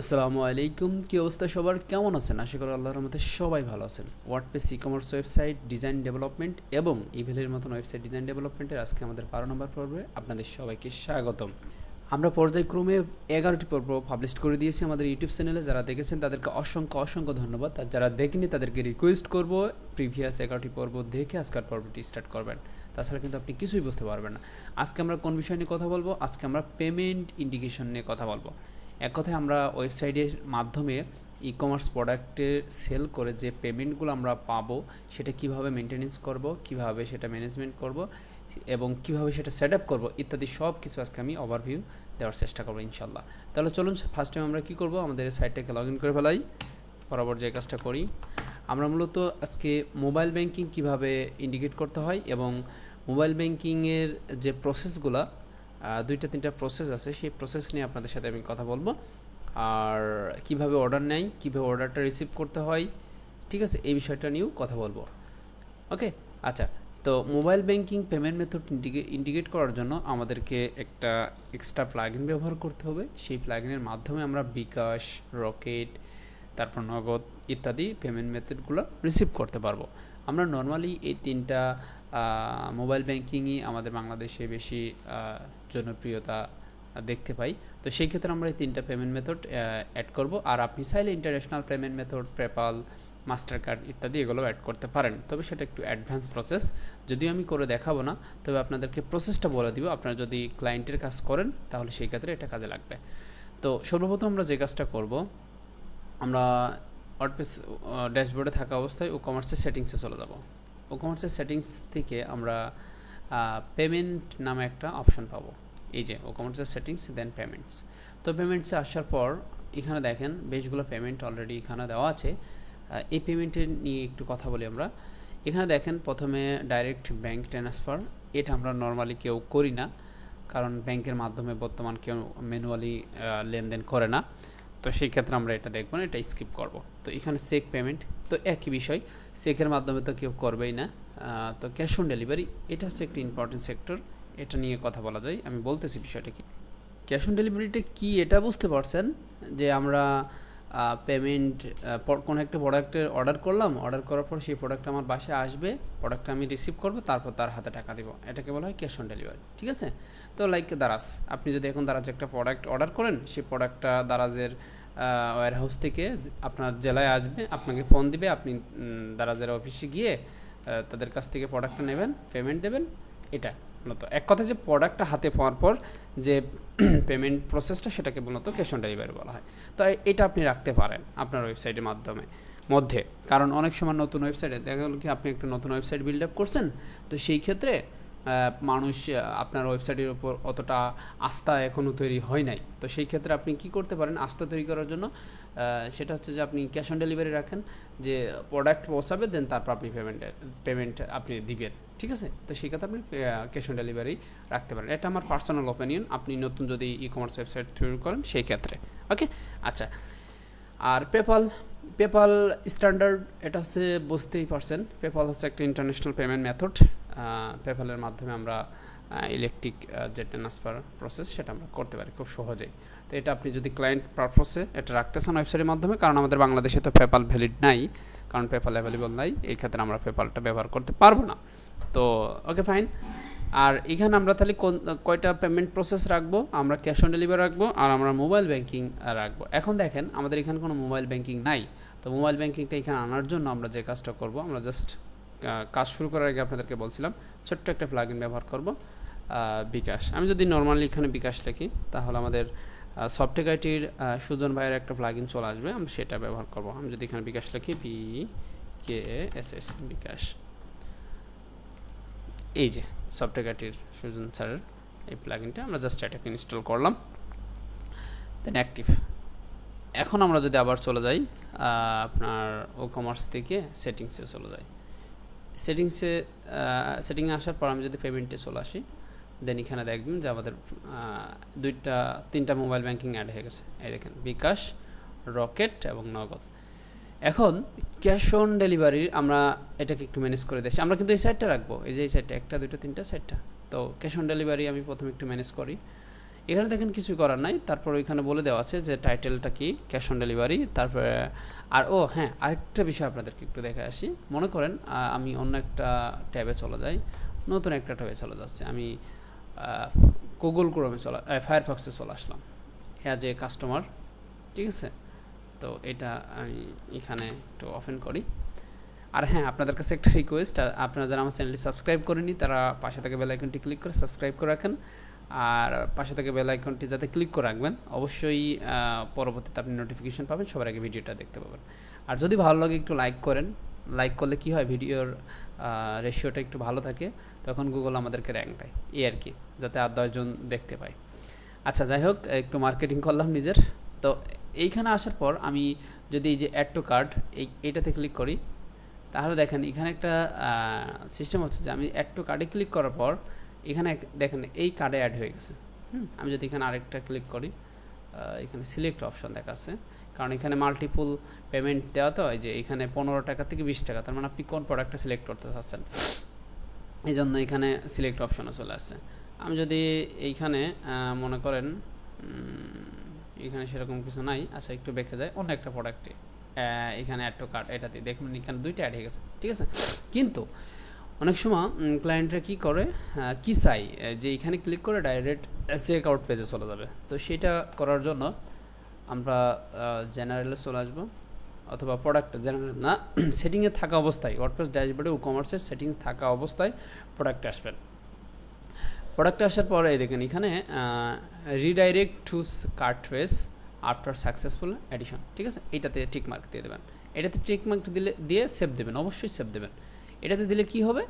আসসালামু আলাইকুম, কি অবস্থা সবার? কেমন আছেন? আশা করি আল্লাহর রহমতে সবাই ভালো আছেন। WordPress e commerce website design development এবং ইভেলের মতন ওয়েবসাইট ডিজাইন ডেভেলপমেন্টের আজকে আমাদের বারো নম্বর পর্বে আপনাদের সবাইকে স্বাগতম। আমরা পর্যায়ক্রমে এগারোটি পর্ব পাবলিশ করে দিয়েছি আমাদের ইউটিউব চ্যানেলে যারা দেখেছেন, তাদেরকে অসংখ্য অসংখ্য ধন্যবাদ। আর যারা দেখেনি তাদেরকে রিকোয়েস্ট করব প্রিভিয়াস এগারোটি পর্ব দেখে আজকের পর্বটি স্টার্ট করবেন। তাছাড়া কিন্তু আপনি কিছুই বুঝতে পারবেন না। আজকে আমরা কোন বিষয় নিয়ে কথা বলব? আজকে আমরা পেমেন্ট ইন্ডিকেশন নিয়ে কথা বলব। এক কথায় আমরা ওয়েবসাইটের মাধ্যমে ই কমার্স প্রোডাক্টের সেল করে যে পেমেন্টগুলো আমরা পাবো, সেটা কীভাবে মেনটেনেন্স করব, কীভাবে সেটা ম্যানেজমেন্ট করব এবং কীভাবে সেটা সেট আপ করব, ইত্যাদি সব কিছু আজকে আমি ওভারভিউ দেওয়ার চেষ্টা করব ইনশাল্লাহ তাহলে চলুন ফার্স্ট টাইম আমরা কী করব? আমাদের সাইটটাকে লগ ইন করে ফেলাই। বরাবর যে কাজটা করি, আমরা মূলত আজকে মোবাইল ব্যাংকিং কীভাবে ইন্ডিকেট করতে হয় এবং মোবাইল ব্যাংকিংয়ের যে প্রসেসগুলো দুইটা, তিনটা প্রসেস আছে। সেই প্রসেস নিয়ে আপনাদের সাথে আমি কথা বলব। আর কীভাবে অর্ডার নেয়, কীভাবে অর্ডারটা রিসিভ করতে হয়, ঠিক আছে? এই বিষয়টা নিয়েও কথা বলব। ওকে আচ্ছা তো mobile banking payment method indicate করার জন্য আমাদেরকে একটা এক্সট্রা প্লাগইন ব্যবহার করতে হবে। সেই প্লাগইনের মাধ্যমে আমরা বিকাশ, রকেট, তারপর নগদ ইত্যাদি পেমেন্ট মেথডগুলো রিসিভ করতে পারব। আমরা নর্মালি এই তিনটা মোবাইল ব্যাংকিংই আমাদের বাংলাদেশে বেশি জনপ্রিয়তা দেখতে পাই। তো সেই ক্ষেত্রে আমরা এই তিনটা পেমেন্ট মেথড অ্যাড করব। আর আপনি চাইলে international payment method PayPal master card ইত্যাদি এগুলো অ্যাড করতে পারেন। তবে সেটা একটু অ্যাডভান্স প্রসেস যদিও আমি করে দেখাবো না, তবে আপনাদেরকে প্রসেসটা বলে দিব। আপনারা যদি ক্লায়েন্টের কাজ করেন, তাহলে সেই ক্ষেত্রে এটা কাজে লাগবে। তো সর্বপ্রথম আমরা যে কাজটা করব, আমরা ওয়ার্ডপেস ড্যাশবোর্ডে থাকা অবস্থায় ও কমার্সের সেটিংসে চলে যাব। ও কমার্সের সেটিংস থেকে আমরা পেমেন্ট নামে একটা অপশন পাবো। এই যে ও কমার্সের সেটিংস, দেন পেমেন্টস। তো পেমেন্টসে আসার পর এখানে দেখেন বেশগুলো পেমেন্ট অলরেডি এখানে দেওয়া আছে। এই পেমেন্টের নিয়ে একটু কথা বলি আমরা। এখানে দেখেন প্রথমে ডাইরেক্ট ব্যাংক ট্রান্সফার। এটা আমরা নর্মালি কেউ করি না, কারণ ব্যাংকের মাধ্যমে বর্তমান কেউ ম্যানুয়ালি লেনদেন করে না। তো সেই ক্ষেত্রে আমরা এটা দেখব না, এটা স্কিপ করব। তো এখানে চেক পেমেন্ট তো একই বিষয় চেকের মাধ্যমে তো কেউ করবেই না। তো ক্যাশ অন ডেলিভারি এটা হচ্ছে একটি ইম্পর্টেন্ট সেক্টর এটা নিয়ে কথা বলা যায়। আমি বলতেছি বিষয়টা কি ক্যাশ অন ডেলিভারিটা কি এটা বুঝতে পারছেন যে আমরা পেমেন্ট কোনো একটা প্রোডাক্টের অর্ডার করলাম অর্ডার করার পর সেই প্রোডাক্ট আমার বাসায় আসবে প্রোডাক্টটা আমি রিসিভ করব, তারপর তার হাতে টাকা দিব। এটাকে বলা হয় ক্যাশ অন ডেলিভারি ঠিক আছে? তো লাইক দারাজ, আপনি যদি এখন দারাজ একটা প্রোডাক্ট অর্ডার করেন, সেই প্রোডাক্টটা দারাজের ওয়ার হাউস থেকে আপনার জেলায় আসবে, আপনাকে ফোন দিবে, আপনি দারাজের অফিসে গিয়ে তাদের কাছ থেকে প্রোডাক্টটা নেবেন পেমেন্ট দেবেন, এটা। মূলত। এক কথা যে প্রোডাক্টটা হাতে পাওয়ার পর যে পেমেন্ট প্রসেসটা সেটাকে মূলত ক্যাশ অন ডেলিভারি বলা হয়। তো এটা আপনি রাখতে পারেন আপনার ওয়েবসাইটের মাধ্যমে। মধ্যে, কারণ অনেক সময় নতুন ওয়েবসাইটে দেখা গেল কি আপনি একটা নতুন ওয়েবসাইট বিল্ড আপ করছেন, তো সেই ক্ষেত্রে মানুষ আপনার ওয়েবসাইটের উপর অতটা আস্থা এখনও তৈরি হয় নাই। তো সেই ক্ষেত্রে আপনি কি করতে পারেন, আস্থা তৈরি করার জন্য সেটা হচ্ছে যে আপনি ক্যাশ অন ডেলিভারি রাখেন, যে প্রোডাক্ট পৌঁছাবে দেন তারপর আপনি পেমেন্ট পেমেন্ট আপনি দিবেন। ঠিক আছে? তো সেই ক্ষেত্রে আপনি ক্যাশ অন ডেলিভারি রাখতে পারেন। এটা আমার পার্সোনাল ওপিনিয়ন আপনি নতুন যদি ই কমার্স ওয়েবসাইট তৈরি করেন, সেই ক্ষেত্রে। ওকে আচ্ছা। আর পেপাল পেপাল স্ট্যান্ডার্ড এটা হচ্ছে বুঝতেই পারছেন পেপাল হচ্ছে একটা ইন্টারন্যাশনাল পেমেন্ট মেথড পেপালের মাধ্যমে আমরা ইলেকট্রিক যে ট্রান্সফার প্রসেস সেটা আমরা করতে পারি খুব সহজেই। তো এটা আপনি যদি ক্লায়েন্ট পারপসে এটা রাখতে চান ওয়েবসাইটের মাধ্যমে, কারণ আমাদের বাংলাদেশে তো পেপাল ভ্যালিড নাই, কারণ পেপাল অ্যাভেলেবল নাই, এই ক্ষেত্রে আমরা পেপালটা ব্যবহার করতে পারব না। তো ওকে ফাইন আর এখানে আমরা তাহলে কোন, কয়টা পেমেন্ট প্রসেস রাখব? আমরা ক্যাশ অন ডেলিভারি রাখব আর আমরা মোবাইল ব্যাংকিং রাখব। এখন দেখেন, আমাদের এখানে কোনো মোবাইল ব্যাংকিং নাই। তো মোবাইল ব্যাংকিংটা এখানে আনার জন্য আমরা যে কাজটা করব, আমরা জাস্ট কাজ শুরু করার আগে আপনাদেরকে বলছিলাম, ছোট্ট একটা প্লাগ ব্যবহার করব বিকাশ। আমি যদি নর্মালি এখানে বিকাশ লিখি, তাহলে আমাদের সফটওয়্যার আইটির সুজন ভাইয়ের একটা প্লাগ চলে আসবে, আমি সেটা ব্যবহার করব। আমি যদি এখানে বিকাশ লিখি P K S S bKash. এই যে সফটওয়্যার আইটির সুজন স্যারের এই প্লাগ ইনটা আমরা জাস্ট এটাকে ইনস্টল করলাম। দেন অ্যাক্টিভ এখন আমরা যদি আবার চলে যাই আপনার ও কমার্স থেকে সেটিংসে চলে যাই। সেটিংসে সেটিংয়ে আসার পর আমি যদি পেমেন্টে চলে আসি দেন এখানে দেখবেন যে আমাদের দুইটা, তিনটা মোবাইল ব্যাংকিং অ্যাড হয়ে গেছে। এই দেখেন, বিকাশ, রকেট এবং নগদ। এখন ক্যাশ অন ডেলিভারি আমরা এটাকে একটু ম্যানেজ করে দিচ্ছি আমরা কিন্তু এই সাইডটা রাখব। এই যে এই সাইডটা একটা, দুইটা, তিনটা সাইডটা তো ক্যাশ অন ডেলিভারি আমি প্রথমে একটু ম্যানেজ করি। এখানে দেখেন কিছু করার নাই। তারপর ওইখানে বলে দেওয়া আছে যে টাইটেলটা কি? ক্যাশ অন ডেলিভারি তারপরে আর, ও হ্যাঁ আরেকটা বিষয় আপনাদেরকে একটু দেখে আসি। মনে করেন আমি অন্য একটা ট্যাবে চলে যাই। নতুন একটা ট্যাবে চলে যাচ্ছে। আমি গুগল ক্রোমে চলে ফায়ারফক্সে চলে আসলাম। অ্যাজ এ কাস্টমার ঠিক আছে? তো এটা আমি এখানে একটু ওপেন করি। আর হ্যাঁ আপনাদের কাছে একটা রিকোয়েস্ট আপনারা যারা আমার চ্যানেলটি সাবস্ক্রাইব করেনি তারা পাশে থেকে বেল আইকনটি ক্লিক করে সাবস্ক্রাইব করে রাখেন। আর পাশে থেকে বেল আইকনটি যাতে ক্লিক করে রাখবেন, অবশ্যই পরবর্তীতে আপনি নোটিফিকেশন পাবেন, সবার আগে ভিডিওটা দেখতে পাবেন। আর যদি ভালো লাগে একটু লাইক করেন লাইক করলে কি হয়, ভিডিওর রেশিওটা একটু ভালো থাকে, তখন গুগল আমাদেরকে র্যাঙ্ক দেয়, এই আর কি, যাতে আর দশজন দেখতে পায়। আচ্ছা যাই হোক, একটু মার্কেটিং করলাম নিজের। তো এইখানে আসার পর আমি যদি এই যে অ্যাড টু কার্ড এই, এইটাতে ক্লিক করি, তাহলে দেখেন এখানে একটা সিস্টেম হচ্ছে যে আমি অ্যাড টু কার্ডে ক্লিক করার পর, এখানে দেখেন এই কার্ডে অ্যাড হয়ে গেছে। হুম, আমি যদি এখানে আরেকটা ক্লিক করি এখানে সিলেক্ট অপশন দেখাচ্ছে কারণ এখানে মাল্টিপুল পেমেন্ট দেওয়া তো যে এখানে পনেরো টাকা থেকে বিশ টাকা, তার মানে আপনি কোন প্রোডাক্টটা সিলেক্ট করতে চাচ্ছেন? এই জন্য এখানে সিলেক্ট অপশনে চলে আসছে। আমি যদি এইখানে মনে করেন এখানে সেরকম কিছু নাই। আচ্ছা একটু বেঁকে যায়। অন্য একটা প্রোডাক্টে এখানে অ্যাড টু কার্ড এটা দিয়ে। দেখুন, এখানে দুইটা অ্যাড হয়ে গেছে, ঠিক আছে? কিন্তু অনেক সময় ক্লায়েন্টরা কি করে কি চাই যে এখানে ক্লিক করে ডাইরেক্ট চেক আউট পেজে চলে যাবে। তো সেটা করার জন্য আমরা জেনারেলে চলে আসব, অথবা প্রোডাক্ট জেনারেল না সেটিংয়ে থাকা অবস্থায় ওয়ার্ডপ্রেস ড্যাশবোর্ডে ও কমার্সের সেটিংস থাকা অবস্থায় প্রোডাক্ট আসবেন প্রোডাক্টে আসার পরে দেখেন এখানে redirect to trace after successful addition ঠিক আছে? এটাতে টিক মার্ক দিয়ে দেবেন। এটাতে টিক মার্ক দিলে, দিয়ে সেভ দেবেন, অবশ্যই সেভ দেবেন। এটাতে দিলে কি হবে?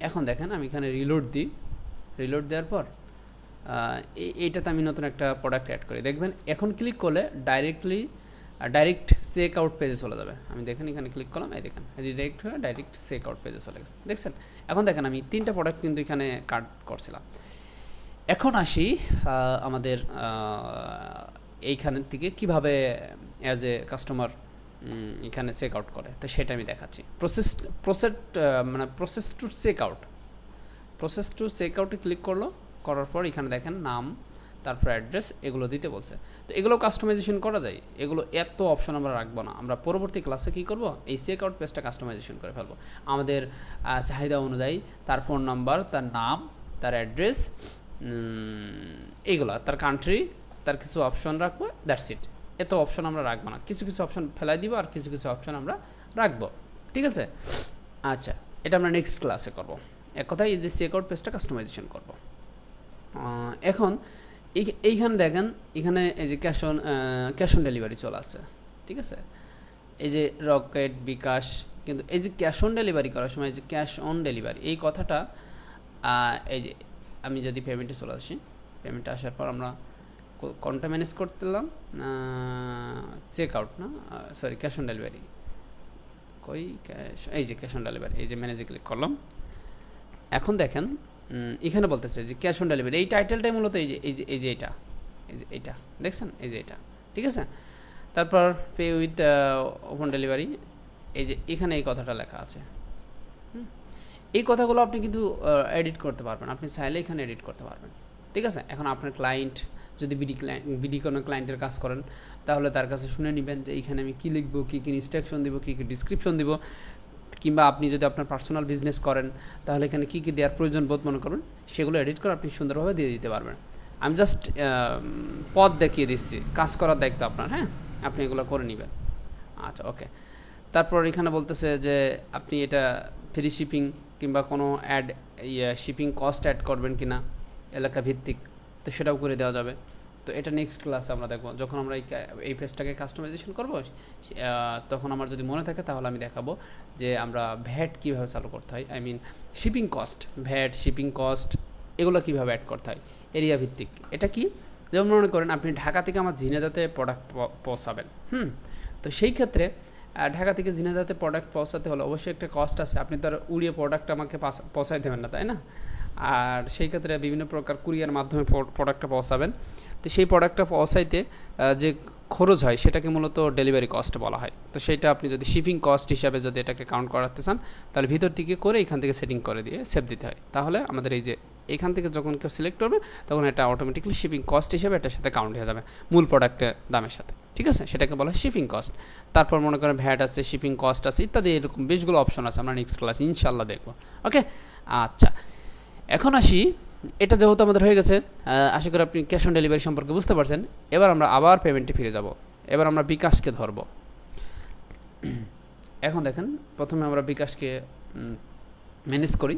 এখন দেখেন আমি এখানে রিলোড দিই। রিলোড দেওয়ার পর এই- এইটাতে আমি নতুন একটা প্রোডাক্ট অ্যাড করি। দেখবেন, এখন ক্লিক করলে ডাইরেক্টলি ডাইরেক্ট চেক আউট পেজে চলে যাবে। আমি দেখেন, এখানে ক্লিক করলাম, এই দেখেন ডিরেক্ট হয়ে ডাইরেক্ট চেক আউট পেজে চলে গেছে। দেখছেন? এখন দেখেন, আমি তিনটা প্রোডাক্ট কিন্তু এখানে কার্ড করছিলাম। এখন আসি আমাদের এইখানের থেকে কীভাবে অ্যাজ এ কাস্টমার এখানে চেক আউট করে। তো সেটা আমি দেখাচ্ছি। প্রসেস প্রসেস মানে process to check out process to check আউটে ক্লিক করল, করার পর এখানে দেখেন, নাম তারপর অ্যাড্রেস এগুলো দিতে বলছে। তো এগুলো কাস্টমাইজেশন করা যায়। এগুলো এত অপশন আমরা রাখব না। আমরা পরবর্তী ক্লাসে কী করব? এই চেক আউট পেজটা কাস্টমাইজেশন করে ফেলব। আমাদের চাহিদা অনুযায়ী তার ফোন নাম্বার তার নাম, তার অ্যাড্রেস এইগুলো তার কান্ট্রি তার কিছু অপশন রাখব দ্যাটস ইট এত অপশন আমরা রাখব না। কিছু কিছু অপশন ফেলাই দিব আর কিছু কিছু অপশন আমরা রাখব। ঠিক আছে? আচ্ছা এটা আমরা নেক্সট ক্লাসে করব। এক কথায় এই যে চেক আউট পেজটা কাস্টমাইজেশন করব। এখন এইখানে দেখেন, এখানে এই যে cash on cash on delivery চলে আসছে, ঠিক আছে? এই যে রকেট বিকাশ, কিন্তু এই যে ক্যাশ অন ডেলিভারি করার সময় যে ক্যাশ অন ডেলিভারি এই কথাটা এই যে আমি যদি পেমেন্টে চলে আসি পেমেন্টে আসার পর আমরা কোনটা ম্যানেজ করতেলাম চেক আউট না? সরি ক্যাশ অন ডেলিভারি কই? ক্যাশ এই যে ক্যাশ অন ডেলিভারি এই যে ম্যানেজে ক্লিক করলাম। এখন দেখেন এখানে বলতেছে যে ক্যাশ অন ডেলিভারি এই টাইটেলটাই মূলত এই যে এই যে এই যে এটা, এই যে এইটা দেখছেন? এই যে এটা, ঠিক আছে? তারপর পে উইথ ওপেন ডেলিভারি এই যে এখানে এই কথাটা লেখা আছে। এই কথাগুলো আপনি কিন্তু এডিট করতে পারবেন। আপনি চাইলে এখানে এডিট করতে পারবেন। ঠিক আছে? এখন আপনার ক্লায়েন্ট যদি বিডি ক্লায়েন্ট বিডি কোনো ক্লায়েন্টের কাজ করেন, তাহলে তার কাছে শুনে নেবেন যে এইখানে আমি কী লিখব, কী কী ইনস্ট্রাকশন দিব, কী কী ডিসক্রিপশন দিব। কিংবা আপনি যদি আপনার পার্সোনাল বিজনেস করেন, তাহলে এখানে কী কী দেওয়ার প্রয়োজন বোধ মনে করবেন? সেগুলো এডিট করে আপনি সুন্দরভাবে দিয়ে দিতে পারবেন। আমি জাস্ট পথ দেখিয়ে দিচ্ছি। কাজ করার দায়িত্ব আপনার হ্যাঁ? আপনি এগুলো করে নেবেন। আচ্ছা ওকে তারপর এখানে বলতেছে যে আপনি এটা ফ্রি শিপিং কিংবা কোনো অ্যাড শিপিং কস্ট অ্যাড করবেন কি না এলাকা ভিত্তিক তো সেটাও করে দেওয়া যাবে। তো এটা নেক্সট ক্লাসে আমরা দেখব। যখন আমরা এই কা- এই পেজটাকে কাস্টমাইজেশন করব তখন আমার যদি মনে থাকে তাহলে আমি দেখাবো যে আমরা ভ্যাট কীভাবে চালু করতে হয়। I mean shipping cost VAT shipping cost এগুলো কীভাবে অ্যাড করতে হয় এরিয়া ভিত্তিক। এটা কি? যেমন মনে করেন আপনি ঢাকা থেকে আমার ঝিনেদাতে প্রোডাক্ট পৌঁছাবেন, হুম? তো সেই ক্ষেত্রে ঢাকা থেকে ঝিনেদাতে প্রোডাক্ট পৌঁছাতে হলে অবশ্যই একটা কস্ট আছে। আপনি তো আর উড়িয়ে প্রোডাক্ট আমাকে পৌঁছাই দেবেন না, তাই না? আর সেই ক্ষেত্রে বিভিন্ন প্রকার কুরিয়ার মাধ্যমে প্রোডাক্টটা পৌঁছাবেন। তো সেই প্রোডাক্টটা পৌঁছাইতে যে খরচ হয়, সেটাকে মূলত ডেলিভারি কস্ট বলা হয়। তো সেটা আপনি যদি শিপিং কস্ট হিসাবে যদি এটাকে কাউন্ট করাতে চান, তাহলে ভিতর থেকে করে এখান থেকে সেটিং করে দিয়ে সেভ দিতে হয়। তাহলে আমাদের এই যে এখান থেকে যখন কেউ সিলেক্ট করবে, তখন এটা অটোমেটিকলি শিপিং কস্ট হিসেবে এটার সাথে কাউন্ট হয়ে যাবে, মূল প্রোডাক্টের দামের সাথে। ঠিক আছে? সেটাকে বলা হয় শিপিং কস্ট তারপর মনে করেন ভ্যাট আছে শিপিং কস্ট আছে, ইত্যাদি, এরকম বেশগুলো অপশন আছে। আমরা নেক্সট ক্লাস ইনশাল্লাহ দেখব। ওকে আচ্ছা। এখন আসি এটা যেহেতু আমাদের হয়ে গেছে আশা করি আপনি ক্যাশ অন ডেলিভারি সম্পর্কে বুঝতে পারছেন। এবার আমরা আবার পেমেন্টে ফিরে যাব। এবার আমরা বিকাশকে ধরবো। এখন দেখেন, প্রথমে আমরা বিকাশকে ম্যানেজ করি।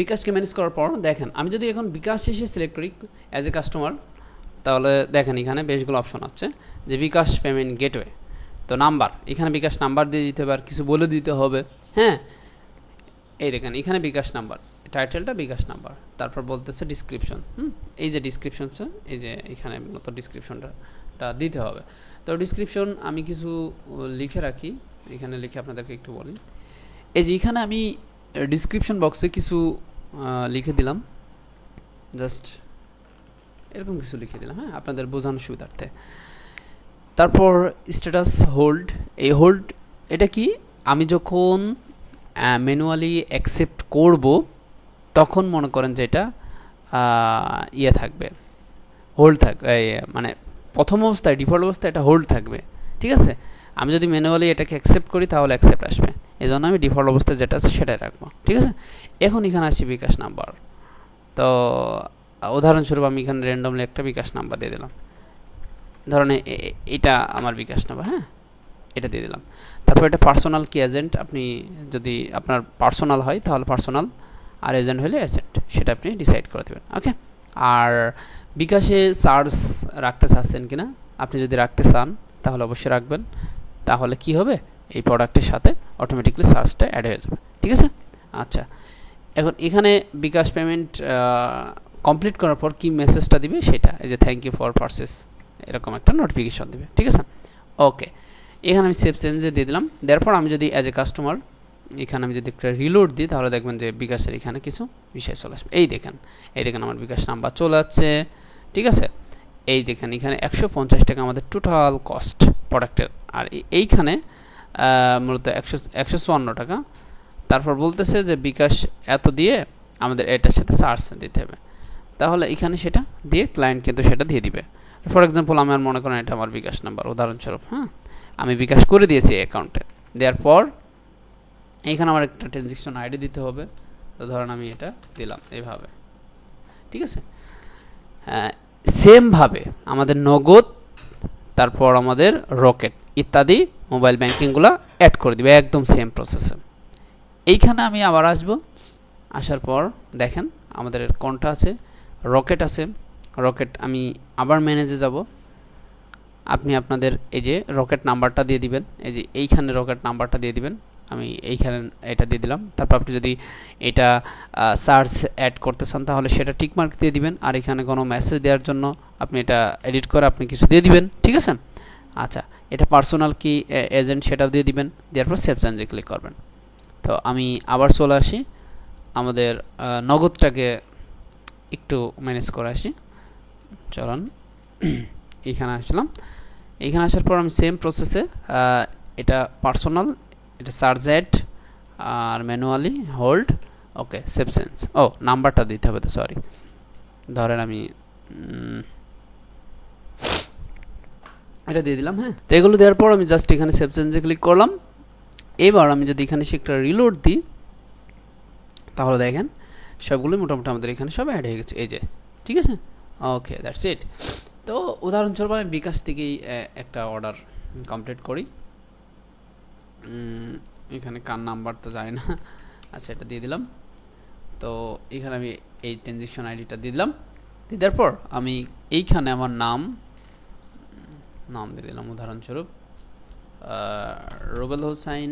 বিকাশকে ম্যানেজ করার পর দেখেন, আমি যদি এখন বিকাশ এসে সিলেক্ট করি অ্যাজ এ কাস্টমার তাহলে দেখেন এখানে বেশগুলো অপশন আছে। যে বিকাশ পেমেন্ট গেটওয়ে তো নাম্বার, এখানে বিকাশ নাম্বার দিয়ে দিতে হবে আর কিছু বলে দিতে হবে। হ্যাঁ এই দেখেন, এখানে বিকাশ নাম্বার। টাইটেলটা বিকাশ নাম্বার। তারপর বলতেছে ডিসক্রিপশন হুম? এই যে ডিসক্রিপশনটা এই যে এখানে মূলত ডিসক্রিপশনটা দিতে হবে। তো ডিসক্রিপশন আমি কিছু লিখে রাখি। এখানে লিখে আপনাদেরকে একটু বলি। এই যে এখানে আমি ডিসক্রিপশন বক্সে কিছু লিখে দিলাম। জাস্ট এরকম কিছু লিখে দিলাম হ্যাঁ আপনাদের বোঝানোর সুবিধার্থে। তারপর স্ট্যাটাস হোল্ড এই হোল্ড এটা কি? আমি যখন ম্যানুয়ালি অ্যাকসেপ্ট করব তখন মনে করেন যে এটা ইয়ে থাকবে হোল্ড থাকবে মানে প্রথম অবস্থায় ডিফল্ট অবস্থায় এটা হোল্ড থাকবে, ঠিক আছে? আমি যদি ম্যানুয়ালি এটাকে অ্যাকসেপ্ট করি তাহলে অ্যাকসেপ্ট আসবে এই জন্য আমি ডিফল্ট অবস্থায় যেটা আছে সেটাই রাখব, ঠিক আছে? এখন এখানে আসি বিকাশ নাম্বার তো উদাহরণস্বরূপ আমি এখানে র্যান্ডমলি একটা বিকাশ নাম্বার দিয়ে দিলাম, ধরেন এটা আমার বিকাশ নাম্বার হ্যাঁ? এটা দিয়ে দিলাম, তারপর এটা পার্সোনাল কি এজেন্ট আপনি যদি আপনার পার্সোনাল হয় তাহলে পার্সোনাল আর এজেন্ট হলে এজেন্ট সেটা আপনি ডিসাইড করে দেবেন, ওকে? আর বিকাশে চার্জ রাখতে চাচ্ছেন কি না আপনি যদি রাখতে চান, তাহলে অবশ্যই রাখবেন। তাহলে কি হবে? এই প্রোডাক্টের সাথে অটোমেটিকলি চার্জটা অ্যাড হয়ে যাবে, ঠিক আছে? আচ্ছা এখন এখানে বিকাশ পেমেন্ট কমপ্লিট করার পর কি মেসেজটা দিবে? সেটা, এই যে থ্যাংক ইউ ফর পারচেস এরকম একটা নোটিফিকেশন দিবে, ঠিক আছে? ওকে, এখানে আমি সেভ চেঞ্জে দিয়ে দিলাম। দেওয়ার পর আমি যদি অ্যাজ এ কাস্টমার এখানে আমি যদি একটা রিলোড দিই, তাহলে দেখবেন যে বিকাশের এখানে কিছু বিষয় চলে আসবে। এই দেখেন এই দেখেন আমার বিকাশ নাম্বার চলে যাচ্ছে ঠিক আছে? এই দেখেন, এখানে একশো পঞ্চাশ টাকা আমাদের টোটাল কস্ট প্রোডাক্টের আর এইখানে মূলত একশো একশো চুয়ান্ন টাকা। তারপর বলতেছে যে বিকাশ এত দিয়ে আমাদের এটার সাথে চার্জ দিতে হবে। তাহলে এখানে সেটা দিয়ে ক্লায়েন্ট কিন্তু সেটা দিয়ে দিবে। ফর এক্সাম্পল আমার মনে করেন এটা আমার বিকাশ নাম্বার। উদাহরণস্বরূপ হ্যাঁ? আমি বিকাশ করে দিয়েছি এই অ্যাকাউন্টে দেওয়ার পর এইখানে আমার একটা ট্রানজেকশন আইডি দিতে হবে। তো ধরেন আমি এটা দিলাম এইভাবে। ঠিক আছে? সেমভাবে আমাদের নগদ, তারপর আমাদের রকেট ইত্যাদি মোবাইল ব্যাংকিংগুলো অ্যাড করে দিবে একদম সেম প্রসেসে এইখানে আমি আবার আসব। আসার পর দেখেন আমাদের কোনটা আছে, রকেট আছে। রকেট আমি আবার ম্যানেজে যাব। আপনি আপনাদের এই যে রকেট নাম্বারটা দিয়ে দিবেন। এই যে এইখানে রকেট নাম্বারটা দিয়ে দিবেন। আমি এইখানে এটা দিয়ে দিলাম। তারপর আপনি যদি এটা সার্চ অ্যাড করতে চান, তাহলে সেটা টিকমার্ক দিয়ে দিবেন। আর এখানে কোনো মেসেজ দেওয়ার জন্য আপনি এটা এডিট করে আপনি কিছু দিয়ে দিবেন। ঠিক আছে? আচ্ছা এটা পার্সোনাল কি এজেন্ট সেটাও দিয়ে দিবেন। দেওয়ার পর সেভ চেঞ্জে ক্লিক করবেন। তো আমি আবার চলে আসি। আমাদের নগদটাকে একটু ম্যানেজ করে আসি। চলুন এইখানে আসলাম। এইখানে আসার পর আমি সেম প্রসেসে এটা পার্সোনাল এটা অ্যাড আর ম্যানুয়ালি হোল্ড ওকে চেঞ্জ ও নাম্বারটা দিতে হবে তো সরি ধরেন আমি এটা দিয়ে দিলাম হ্যাঁ? তো এগুলো দেওয়ার পর আমি জাস্ট এখানে চেঞ্জে ক্লিক করলাম। এবার আমি যদি এখানে সে একটা রিলোড দিই তাহলে দেখেন সবগুলো মোটামুটি আমাদের এখানে সব অ্যাড হয়ে গেছে। এই যে ঠিক আছে? ওকে দ্যাটস ইট তো উদাহরণস্বরূপ আমি বিকাশ থেকেই একটা অর্ডার কমপ্লিট করি। এখানে কার নাম্বার তো যায় না। আচ্ছা এটা দিয়ে দিলাম। তো এখানে আমি এই ট্রানজেকশন আইডিটা দিয়ে দিলাম। দিয়ে দেওয়ার পর আমি এইখানে আমার নাম নাম দিয়ে দিলাম উদাহরণস্বরূপ রুবেল হোসাইন।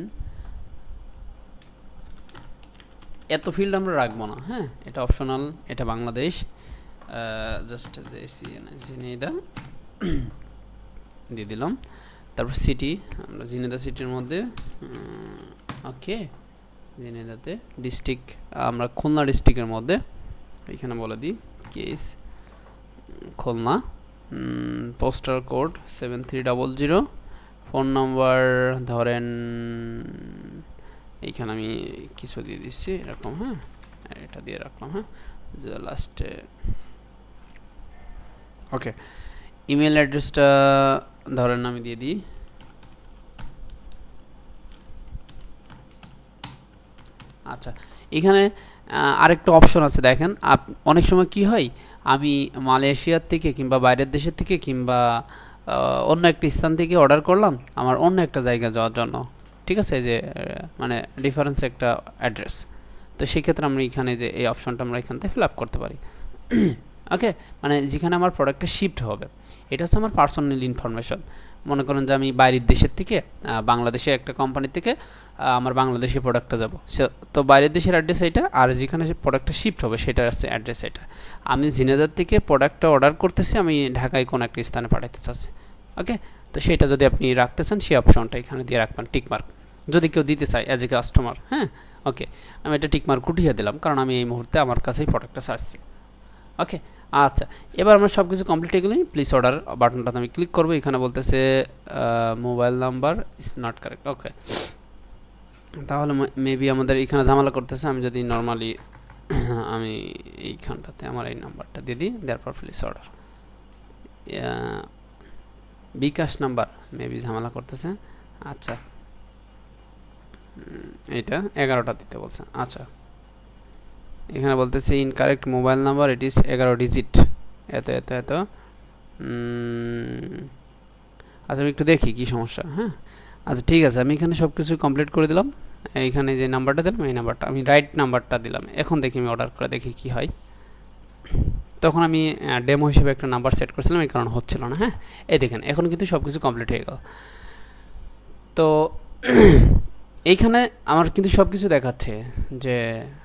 এত ফিল্ড আমরা রাখব না হ্যাঁ? এটা অপশনাল এটা বাংলাদেশ। জাস্ট জিনেদা দিয়ে দিলাম। তারপর সিটি আমরা জিনেদা সিটির মধ্যে ওকে জিনেদাতে ডিস্ট্রিক্ট আমরা খুলনা ডিস্ট্রিক্টের মধ্যে, এখানে বলে দিই case Khulna postal code seven three double zero phone number ধরেন এইখানে আমি কিছু দিয়ে দিচ্ছি, এরকম হ্যাঁ এটা দিয়ে রাখলাম হ্যাঁ লাস্টে ওকে ইমেল অ্যাড্রেসটা ধরেন আমি দিয়ে দিই। আচ্ছা এখানে আরেকটা অপশন আছে দেখেন। অনেক সময় কি হয়, আমি মালয়েশিয়ার থেকে কিংবা বাইরের দেশের থেকে কিংবা অন্য একটা স্থান থেকে অর্ডার করলাম, আমার অন্য একটা জায়গা যাওয়ার জন্য। ঠিক আছে? যে মানে ডিফারেন্স একটা অ্যাড্রেস তো সেক্ষেত্রে আমরা এখানে যে, এই অপশনটা আমরা এখান থেকে ফিল আপ করতে পারি। ওকে মানে যেখানে আমার প্রোডাক্টটা শিফট হবে। এটা হচ্ছে আমার পার্সোনাল ইনফরমেশন মনে করেন যে আমি বাইরের দেশের থেকে বাংলাদেশের একটা কোম্পানি থেকে আমার বাংলাদেশে প্রোডাক্টটা যাব। তো বাইরের দেশের অ্যাড্রেস এটা আর যেখানে প্রোডাক্টটা শিফট হবে সেটা আছে অ্যাড্রেস এটা। আমি জিনেদার থেকে প্রোডাক্টটা অর্ডার করতেছি, আমি ঢাকায় কোনো একটা স্থানে পাঠাতে চাচ্ছি। ওকে তো সেটা যদি আপনি রাখতে চান সেই অপশনটা এখানে দিয়ে রাখবেন টিকমার্ক যদি কেউ দিতে চায় অ্যাজ এ কাস্টমার হ্যাঁ? ওকে আমি এটা টিকমার্ক উঠিয়ে দিলাম, কারণ আমি এই মুহূর্তে আমার কাছেই প্রোডাক্টটা চাচ্ছি। ওকে আচ্ছা এবার আমার সব কিছু কমপ্লিট গেলেই প্লিজ অর্ডার বাটনটাতে আমি ক্লিক করব। এখানে বলতেছে mobile number is not correct okay তাহলে মেবি আমাদের এখানে ঝামেলা করতেছে। আমি যদি নর্মালি আমি এইখানটাতে আমার এই নাম্বারটা দিয়ে দিই দেয়ার পর please order bKash number maybe ঝামেলা করতেছে। আচ্ছা। এটা এগারোটা দিতে বলছে। আচ্ছা। এখানে বলতেছে incorrect mobile number it is এগারো ডিজিট এত এত এত। আচ্ছা আমি একটু দেখি কি সমস্যা হ্যাঁ? আচ্ছা ঠিক আছে, আমি এখানে সব কিছু কমপ্লিট করে দিলাম। এইখানে যে নাম্বারটা দিলাম, এই নাম্বারটা আমি রাইট নাম্বারটা দিলাম। এখন দেখি, আমি অর্ডার করে দেখি কি হয়। তখন আমি ডেমো হিসেবে একটা নাম্বার সেট করেছিলাম, এই কারণে হচ্ছিল না হ্যাঁ? এই দেখেন, এখন কিন্তু সব কিছু কমপ্লিট হয়ে গেল। তো এইখানে আমার কিন্তু সব কিছু দেখাচ্ছে যে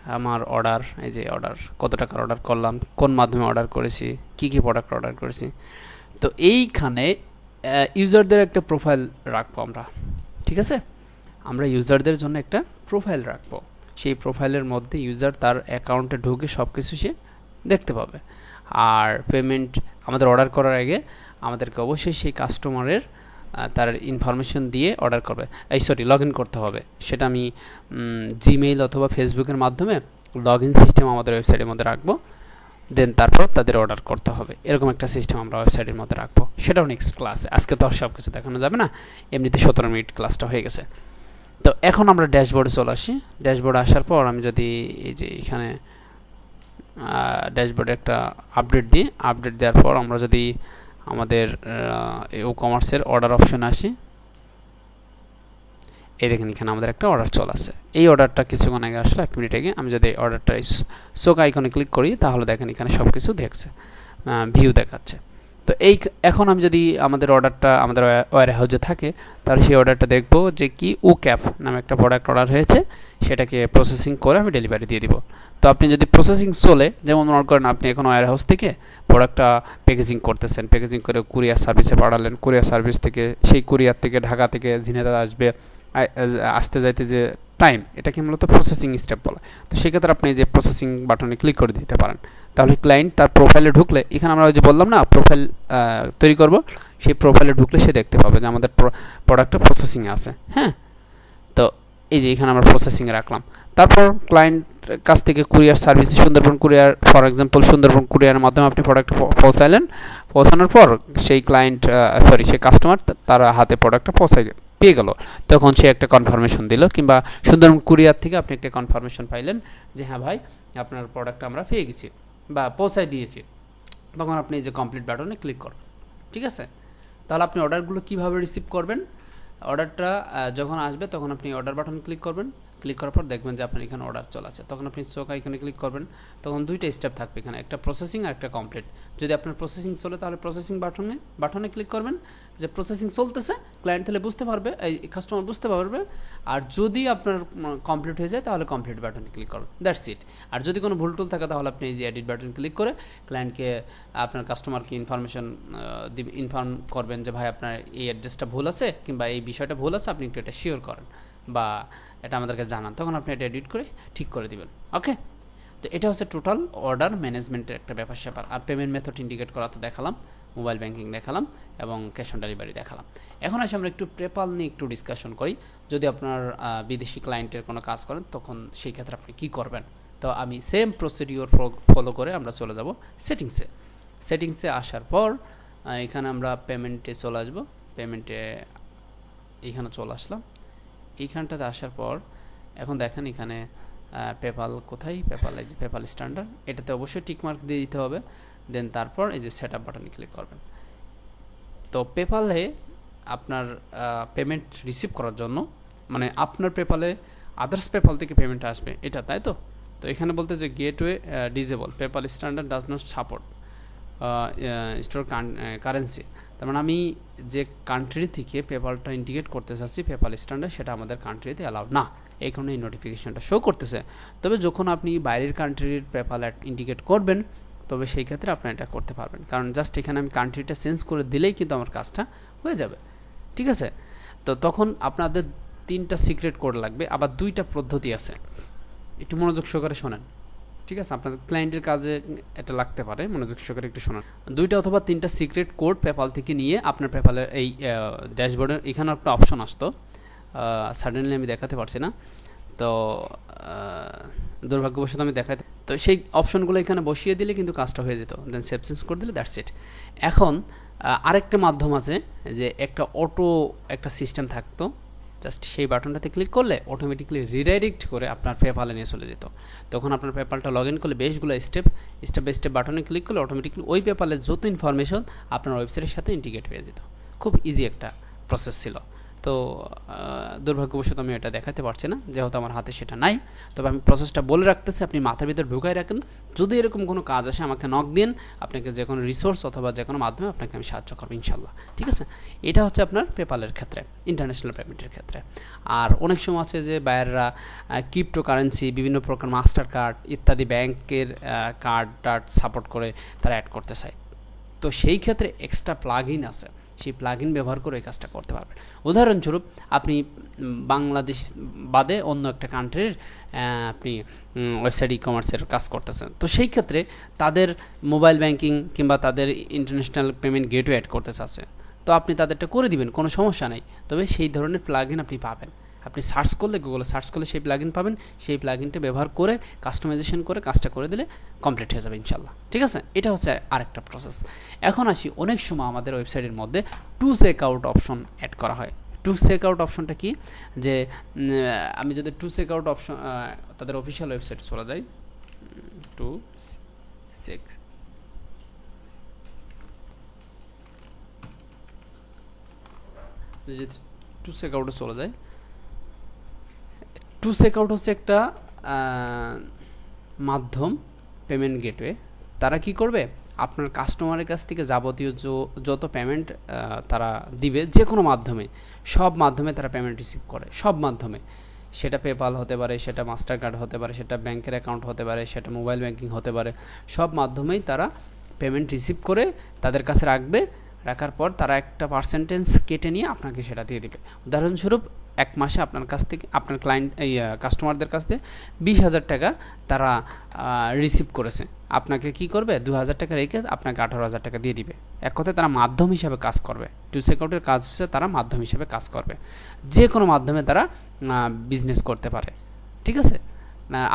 আমার অর্ডার এই যে অর্ডার কত টাকার অর্ডার করলাম, কোন মাধ্যমে অর্ডার করেছি, কি কি প্রোডাক্ট অর্ডার করেছি। তো এইখানে ইউজারদের একটা প্রোফাইল রাখব আমরা, ঠিক আছে? আমরা ইউজারদের জন্য একটা প্রোফাইল রাখব। সেই প্রোফাইলের মধ্যে ইউজার তার অ্যাকাউন্টে ঢুকে সব কিছু সে দেখতে পাবে। আর পেমেন্ট আমাদের অর্ডার করার আগে আমাদেরকে অবশ্যই সেই কাস্টমারের তার ইনফরমেশন দিয়ে অর্ডার করবে। এই সরি লগ করতে হবে। সেটা আমি জিমেইল অথবা ফেসবুকের মাধ্যমে লগ সিস্টেম আমাদের ওয়েবসাইটের মধ্যে রাখব। দেন তারপর তাদের অর্ডার করতে হবে। এরকম একটা সিস্টেম আমরা ওয়েবসাইটের মধ্যে রাখব। সেটাও নেক্সট ক্লাসে আজকে তো সব কিছু দেখানো যাবে না। এমনিতে সতেরো মিনিট ক্লাসটা হয়ে গেছে। তো এখন আমরা ড্যাশবোর্ডে চলে আসি। ড্যাশবোর্ডে আসার পর আমি যদি এই যে এখানে ড্যাশবোর্ডে একটা আপডেট দিই। আপডেট দেওয়ার পর আমরা যদি আমাদের ও কমার্সের অর্ডার অপশন আসি। এই দেখেন এখানে আমাদের একটা অর্ডার চলে আছে এই অর্ডারটা কিছুক্ষণ আগে আসলো, এক মিনিট আগে। আমি যদি অর্ডারটা চোখ আইকনে ক্লিক করি, তাহলে দেখেন এখানে সব কিছু দেখছে ভিউ দেখাচ্ছে। তো এই এখন আমি যদি আমাদের অর্ডারটা আমাদের ওয়ার হাউজে থাকে, তাহলে সেই অর্ডারটা দেখব যে কি ও ক্যাপ নামে একটা প্রোডাক্ট অর্ডার হয়েছে, সেটাকে প্রসেসিং করে আমি ডেলিভারি দিয়ে দিব। তো আপনি যদি প্রসেসিং চলে, যেমন মনে করেন আপনি এখন ওয়ার হাউস থেকে প্রোডাক্টটা প্যাকেজিং করতেছেন প্যাকেজিং করে কুরিয়ার সার্ভিসে পাঠালেন, কুরিয়ার সার্ভিস থেকে, সেই কুরিয়ার থেকে ঢাকা থেকে ঝিনেদা আসবে আসতে যাইতে যে টাইম এটাকে মূলত প্রসেসিং স্টেপ বলে। তো সেক্ষেত্রে আপনি যে প্রসেসিং বাটনে ক্লিক করে দিতে পারেন। তাহলে ক্লায়েন্ট তার প্রোফাইলে ঢুকলে, এখানে আমরা ওই যে বললাম না প্রোফাইল তৈরি করব, সেই প্রোফাইলে ঢুকলে সে দেখতে পাবে যে আমাদের প্রোডাক্টটা প্রসেসিংয়ে আছে। হ্যাঁ? তো এই যে এখানে আমরা প্রসেসিংয়ে রাখলাম। তারপর ক্লায়েন্ট কাছ থেকে courier service Sundarban courier for example Sundarban কুরিয়ারের মাধ্যমে আপনি প্রোডাক্ট পৌঁছাইলেন। পৌঁছানোর পর সেই ক্লায়েন্ট সরি সেই কাস্টমার তার হাতে প্রোডাক্টটা পৌঁছাই পেয়ে গেল। তখন সে একটা কনফার্মেশন দিল কিংবা সুন্দরবন কুরিয়ার থেকে আপনি একটা কনফার্মেশন পাইলেন যে হ্যাঁ ভাই, আপনার প্রোডাক্টটা আমরা পেয়ে গেছি বা পৌঁছায় দিয়েছি। তখন আপনি যে কমপ্লিট বাটনে ক্লিক করবেন ঠিক আছে? তাহলে আপনি অর্ডারগুলো কীভাবে রিসিভ করবেন? অর্ডারটা যখন আসবে তখন আপনি অর্ডার বাটন ক্লিক করবেন। ক্লিক করার পর দেখবেন যে আপনার এখানে অর্ডার চলে আছে তখন আপনি চোখ এখানে ক্লিক করবেন। তখন দুইটা স্টেপ থাকবে এখানে, একটা প্রসেসিং আর একটা কমপ্লিট যদি আপনার প্রসেসিং চলে তাহলে প্রসেসিং বাটনে বাটনে ক্লিক করবেন। যে প্রসেসিং চলতেছে ক্লায়েন্ট তাহলে বুঝতে পারবে, এই কাস্টমার বুঝতে পারবে। আর যদি আপনার কমপ্লিট হয়ে যায়, তাহলে কমপ্লিট বাটনে ক্লিক করবেন দ্যাটস ইট আর যদি কোনো ভুল টুল থাকে, তাহলে আপনি এই যে এডিট বাটন ক্লিক করে ক্লায়েন্টকে আপনার কাস্টমারকে ইনফরমেশন ইনফর্ম করবেন যে, ভাই, আপনার এই অ্যাড্রেসটা ভুল আছে কিংবা এই বিষয়টা ভুল আছে, আপনি একটু এটা শিওর করেন বা এটা আমাদেরকে জানান। তখন আপনি এটা এডিট করে ঠিক করে দিবেন। ওকে তো এটা হচ্ছে টোটাল অর্ডার ম্যানেজমেন্টের একটা ব্যাপার স্যাপার আর পেমেন্ট মেথড ইন্ডিকেট করা তো দেখালাম। মোবাইল ব্যাঙ্কিং দেখালাম এবং ক্যাশ অন ডেলিভারি দেখালাম। এখন আসে আমরা একটু পেপাল নিয়ে একটু ডিসকাশন করি। যদি আপনার বিদেশি ক্লায়েন্টের কোনো কাজ করেন, তখন সেই ক্ষেত্রে আপনি কী করবেন? তো আমি সেম প্রসিডিওর ফলো করে আমরা চলে যাব সেটিংসে সেটিংসে আসার পর এখানে আমরা পেমেন্টে চলে আসব। পেমেন্টে এখানে চলে আসলাম। এইখানটাতে আসার পর, এখন দেখেন এখানে পেপাল কোথায়? পেপাল পেপাল স্ট্যান্ডার্ড এটাতে অবশ্যই টিকমার্ক দিয়ে দিতে হবে। দেন তারপর এই যে সেট আপ বাটনে ক্লিক করবেন। তো পেপালে আপনার পেমেন্ট রিসিভ করার জন্য মানে আপনার পেপালে আদার্স পেপাল থেকে পেমেন্ট আসবে, এটা তাই তো? তো এখানে বলতে যে gateway disable PayPal standard does not support store currency তার মানে আমি যে কান্ট্রি থেকে পেপালটা ইন্ডিকেট করতে চাচ্ছি পেপাল স্ট্যান্ডার্ড সেটা আমাদের কান্ট্রিতে অ্যালাউ না। এই কারণে এই নোটিফিকেশনটা শো করতেছে। তবে যখন আপনি বাইরের কান্ট্রির পেপাল ইন্ডিকেট করবেন তবে সেই ক্ষেত্রে আপনি এটা করতে পারবেন। কারণ জাস্ট এখানে আমি কান্ট্রিটা চেঞ্জ করে দিলেই কিন্তু আমার কাজটা হয়ে যাবে। ঠিক আছে? তো তখন আপনাদের তিনটা সিক্রেট কোড লাগবে, আবার দুইটা পদ্ধতি আছে। একটু মনোযোগ সহকারে শোনেন। ঠিক আছে? আপনাদের ক্লায়েন্টের কাজে এটা লাগতে পারে, মনোযোগ সহকারে একটু শোনান। দুইটা অথবা তিনটা সিক্রেট কোড পেপাল থেকে নিয়ে আপনার পেপালের এই ড্যাশবোর্ডের এখানে একটা অপশন আসতো। সাডেনলি আমি দেখাতে পারছি না। তো দুর্ভাগ্যবশত আমি দেখাতে তো সেই অপশনগুলো এখানে বসিয়ে দিলে কিন্তু কাজটা হয়ে যেত। দেন চেঞ্জ করে দিলে দ্যাটস ইট এখন আরেকটা মাধ্যম আছে যে একটা অটো একটা সিস্টেম থাকতো। জাস্ট সেই বাটনটাতে ক্লিক করলে অটোমেটিকলি রিডাইরেক্ট করে আপনার পেপালে নিয়ে চলে যেত। তখন আপনার পেপালটা লগ ইন করলে বেশগুলো স্টেপ স্টেপ বাই স্টেপ বাটনে ক্লিক করলে অটোমেটিকলি ওই পেপালের যত ইনফরমেশন আপনার ওয়েবসাইটের সাথে ইন্টিগ্রেট হয়ে যেত। খুব ইজি একটা প্রসেস ছিল। তো দুর্ভাগ্যবশত আমি এটা দেখাতে পারছি না, যেহেতু আমার হাতে সেটা নাই। তবে আমি প্রসেসটা বলে রাখতেছি, আপনি মাথার ভিতর ঢুকাই রাখেন। যদি এরকম কোনো কাজ আসে, আমাকে নক দিন, আপনাকে যে কোনো রিসোর্স অথবা যে কোনো মাধ্যমে আপনাকে আমি সাহায্য করব ইনশাল্লাহ ঠিক আছে? এটা হচ্ছে আপনার পেপালের ক্ষেত্রে ইন্টারন্যাশনাল পেমেন্টের ক্ষেত্রে। আর অনেক সময় আছে যে বায়াররা ক্রিপ্টো কারেন্সি বিভিন্ন প্রকার মাস্টার কার্ড ইত্যাদি ব্যাংকের কার্ড টার্ড সাপোর্ট করে তারা অ্যাড করতে চায়। তো সেই ক্ষেত্রে এক্সট্রা প্লাগ ইন আছে। সেই প্লাগ ব্যবহার করে এই কাজটা করতে পারবেন। উদাহরণস্বরূপ আপনি বাংলাদেশ বাদে অন্য একটা কান্ট্রির আপনি ওয়েবসাইট ই কমার্সের কাজ করতেছেন। তো সেই ক্ষেত্রে তাদের মোবাইল ব্যাংকিং কিংবা তাদের ইন্টারন্যাশনাল পেমেন্ট গেটওয়ে অ্যাড করতে চাচ্ছে। তো আপনি তাদেরটা করে দিবেন, কোনো সমস্যা নেই। তবে সেই ধরনের প্লাগ আপনি পাবেন। আপনি সার্চ করলে গুগলে সার্চ করলে সেই প্লাগিন পাবেন, সেই প্লাগিনটা ব্যবহার করে কাস্টমাইজেশন করে, কাজটা করে দিলে কমপ্লিট হয়ে যাবে ইনশাল্লাহ ঠিক আছে? এটা হচ্ছে আরেকটা প্রসেস এখন আসি অনেক সময় আমাদের ওয়েবসাইটের মধ্যে to check out option add করা হয়। টু চেক আউট অপশনটা কি? যে আমি যদি টু চেক আউট অপশন তাদের অফিসিয়াল ওয়েবসাইটে চলে যাই টু চেক টু চেক আউটে চলে যায় টু চেকআউট হচ্ছে একটা মাধ্যম পেমেন্ট গেটওয়ে তারা কি করবে? আপনার কাস্টমারের কাছ থেকে যাবতীয় যত পেমেন্ট তারা দিবে যে কোনো মাধ্যমে। সব মাধ্যমে তারা পেমেন্ট রিসিভ করে, সব মাধ্যমে। সেটা পেপাল হতে পারে, সেটা মাস্টার কার্ড হতে পারে, সেটা ব্যাংকের অ্যাকাউন্ট হতে পারে, সেটা মোবাইল ব্যাংকিং হতে পারে। সব মাধ্যমেই তারা পেমেন্ট রিসিভ করে তাদের কাছে রাখবে। রাখার পর তারা একটা পার্সেন্টেজ কেটে নিয়ে আপনাকে সেটা দিয়ে দেবে। উদাহরণস্বরূপ এক মাসে আপনার কাছ থেকে, আপনার ক্লায়েন্ট এই কাস্টমারদের কাছ থেকে বিশ হাজার টাকা তারা রিসিভ করেছে। আপনাকে কি করবে? দু হাজার টাকা রেখে আপনাকে আঠারো হাজার টাকা দিয়ে দিবে। এক কথায় তারা মাধ্যম হিসাবে কাজ করবে। টু সেকাউটের কাজ হচ্ছে তারা মাধ্যম হিসাবে কাজ করবে। যে কোনো মাধ্যমে তারা বিজনেস করতে পারে। ঠিক আছে?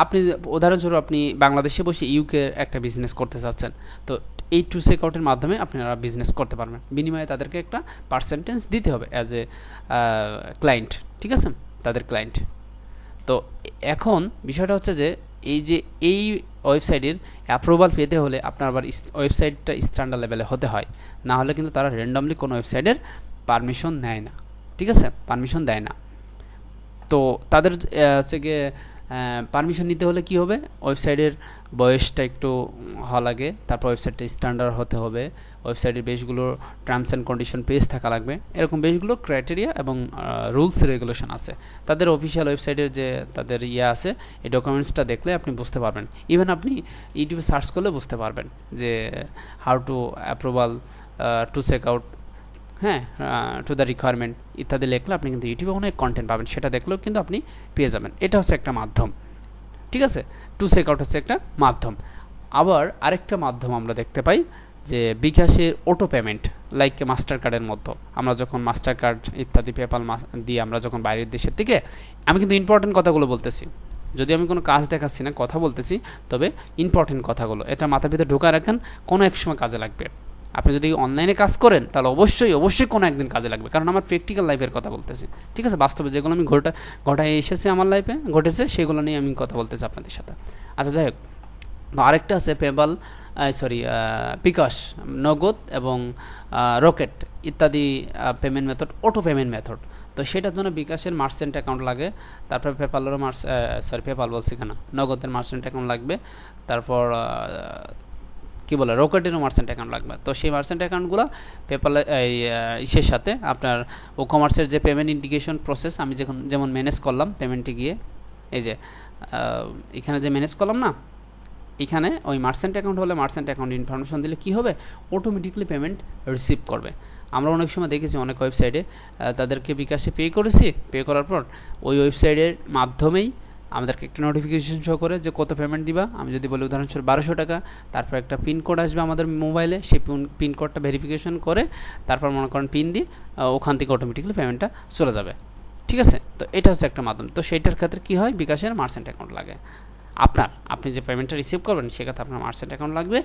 আপনি, উদাহরণস্বরূপ আপনি বাংলাদেশে বসে ইউকে একটা বিজনেস করতে চাচ্ছেন, তো এই টু সেকআউটের মাধ্যমে আপনারা বিজনেস করতে পারবেন। বিনিময়ে তাদেরকে একটা পার্সেন্টেজ দিতে হবে অ্যাজ এ ক্লায়েন্ট ঠিক আছে? তাদের ক্লায়েন্ট তো এখন বিষয়টা হচ্ছে যে, এই যে এই ওয়েবসাইটের অ্যাপ্রুভাল পেতে হলে আপনার আবার ওয়েবসাইটটা স্ট্যান্ডার্ড লেভেলে হতে হয়। না হলে কিন্তু তারা র্যান্ডমলি কোনো ওয়েবসাইটের পারমিশন নেয় না। ঠিক আছে? পারমিশন দেয় না। তো তাদের হচ্ছে গিয়ে পারমিশন নিতে হলে কি হবে? ওয়েবসাইটের বয়সটা একটু হওয়া লাগে। তারপর ওয়েবসাইটটা স্ট্যান্ডার্ড হতে হবে। ওয়েবসাইটের বেশগুলো টার্মস অ্যান্ড কন্ডিশন পেজ থাকা লাগবে। এরকম বেশগুলো ক্রাইটেরিয়া এবং রুলস রেগুলেশন আছে। তাদের অফিসিয়াল ওয়েবসাইটের যে তাদের ইয়ে আছে, এই ডকুমেন্টসটা দেখলে আপনি বুঝতে পারবেন। ইভেন আপনি ইউটিউবে সার্চ করলে বুঝতে পারবেন যে how to approval to check out হ্যাঁ টু দ্য রিকোয়ারমেন্ট ইত্যাদি লিখলে আপনি কিন্তু ইউটিউবে অনেক কন্টেন্ট পাবেন। সেটা দেখলেও কিন্তু আপনি পেয়ে যাবেন। এটা হচ্ছে একটা মাধ্যম। ঠিক আছে? টু চেক আউট হচ্ছে একটা মাধ্যম। আবার আরেকটা মাধ্যম আমরা দেখতে পাই যে বিকাশের অটো পেমেন্ট লাইক মাস্টার কার্ডের মতো আমরা যখন মাস্টার কার্ড ইত্যাদি পেপাল দিয়ে আমরা যখন বাইরের দেশের থেকে আমি কিন্তু ইম্পর্টেন্ট কথাগুলো বলতেছি। যদি আমি কোনো কাজ দেখাচ্ছি না, কথা বলতেছি, তবে ইম্পর্টেন্ট কথাগুলো। এটা মাথার ভিতরে ঢোকা রাখেন কোনো এক সময় কাজে লাগবে। আপনি যদি অনলাইনে কাজ করেন, তাহলে অবশ্যই অবশ্যই কোনো একদিন কাজে লাগবে। কারণ আমার প্র্যাকটিক্যাল লাইফের কথা বলতেছি। ঠিক আছে? বাস্তবে যেগুলো আমি ঘটা, ঘটায় এসেছে আমার লাইফে ঘটেছে, সেগুলো নিয়ে আমি কথা বলতেছি আপনাদের সাথে। আচ্ছা যাই হোক। আরেকটা আছে পেপাল সরি বিকাশ নগদ এবং রকেট ইত্যাদি payment method auto payment method তো সেটার জন্য বিকাশের মার্চেন্ট অ্যাকাউন্ট লাগে। তারপর পেপালেরও মার্চ সরি পেপাল বলছি কেন? নগদের মার্চেন্ট অ্যাকাউন্ট লাগবে। তারপর কী বলে রকেটেরও মার্চেন্ট অ্যাকাউন্ট লাগবে। তো সেই মার্চেন্ট অ্যাকাউন্টগুলো পেপার ইসের সাথে আপনার ও কমার্সের যে পেমেন্ট ইন্ডিকেশন প্রসেস আমি যখন, যেমন ম্যানেজ করলাম পেমেন্টে গিয়ে, এই যে এখানে যে ম্যানেজ করলাম না, এখানে ওই মার্চেন্ট অ্যাকাউন্ট হলে মার্চেন্ট অ্যাকাউন্ট ইনফরমেশন দিলে কী হবে? অটোমেটিকলি পেমেন্ট রিসিভ করবে। আমরা অনেক সময় দেখেছি, অনেক ওয়েবসাইটে তাদেরকে বিকাশে পে করেছি পে করার পর ওই ওয়েবসাইটের মাধ্যমেই আমাদেরকে একটা নোটিফিকেশন শো করে যে কত পেমেন্ট দিবা। আমি যদি বলি উদাহরণস্বরূপ বারোশো টাকা, তারপর একটা পিন কোড আসবে আমাদের মোবাইলে সেই পিন পিনকোডটা ভেরিফিকেশন করে, তারপর মনে করেন পিন দিয়ে ওখান থেকে অটোমেটিকলি পেমেন্টটা চলে যাবে। ঠিক আছে? তো এটা হচ্ছে একটা মাধ্যম। তো সেইটার ক্ষেত্রে কী হয়? বিকাশের মার্চেন্ট অ্যাকাউন্ট লাগে। আপনার, আপনি যে পেমেন্টটা রিসিভ করবেন সেক্ষেত্রে আপনার মার্চেন্ট অ্যাকাউন্ট লাগবে।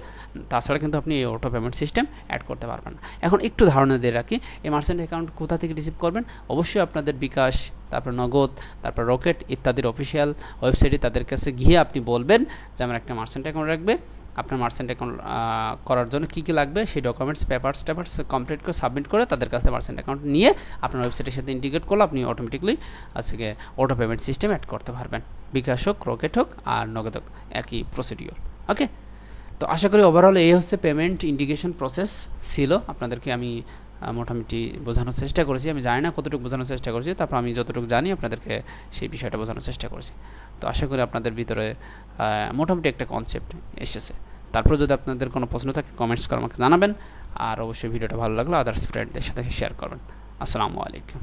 তাছাড়া কিন্তু আপনি এই অটো পেমেন্ট সিস্টেম অ্যাড করতে পারবেন না। এখন একটু ধারণা দিয়ে রাখি, এই মার্চেন্ট অ্যাকাউন্ট কোথা থেকে রিসিভ করবেন? অবশ্যই আপনাদের বিকাশ, তারপর নগদ, তারপর রকেট ইত্যাদির অফিসিয়াল ওয়েবসাইটে তাদের কাছে গিয়ে আপনি বলবেন যে, আমার একটা মার্চেন্ট অ্যাকাউন্ট রাখবে। আপনার মার্চেন্ট অ্যাকাউন্ট করার জন্য কী কী লাগবে সেই ডকুমেন্টস পেপারস টেপার্স কমপ্লিট করে সাবমিট করে তাদের কাছে মার্চেন্ট অ্যাকাউন্ট নিয়ে আপনার ওয়েবসাইটের সাথে ইন্টিগ্রেট করলে আপনি অটোমেটিকলি আজকে অটো পেমেন্ট সিস্টেম অ্যাড করতে পারবেন। বিকাশ হোক রকেট হোক আর নগদ হোক, একই প্রসিডিওর ওকে তো আশা করি ওভারঅল এই হচ্ছে পেমেন্ট ইন্ডিকেশন প্রসেস ছিল। আপনাদেরকে আমি মোটামুটি বোঝানোর চেষ্টা করেছি। আমি জানি না কতটুকু বোঝানোর চেষ্টা করেছি, তারপর আমি যতটুকু জানি আপনাদেরকে সেই বিষয়টা বোঝানোর চেষ্টা করেছি। তো আশা করি আপনাদের ভিতরে মোটামুটি একটা কনসেপ্ট এসেছে। তারপর যদি আপনাদের কোনো প্রশ্ন থাকে কমেন্টস করে আমাকে জানাবেন। আর অবশ্যই ভিডিওটা ভালো লাগল আদার্স ফ্রেন্ডদের সাথে শেয়ার করবেন। আসসালামু আলাইকুম।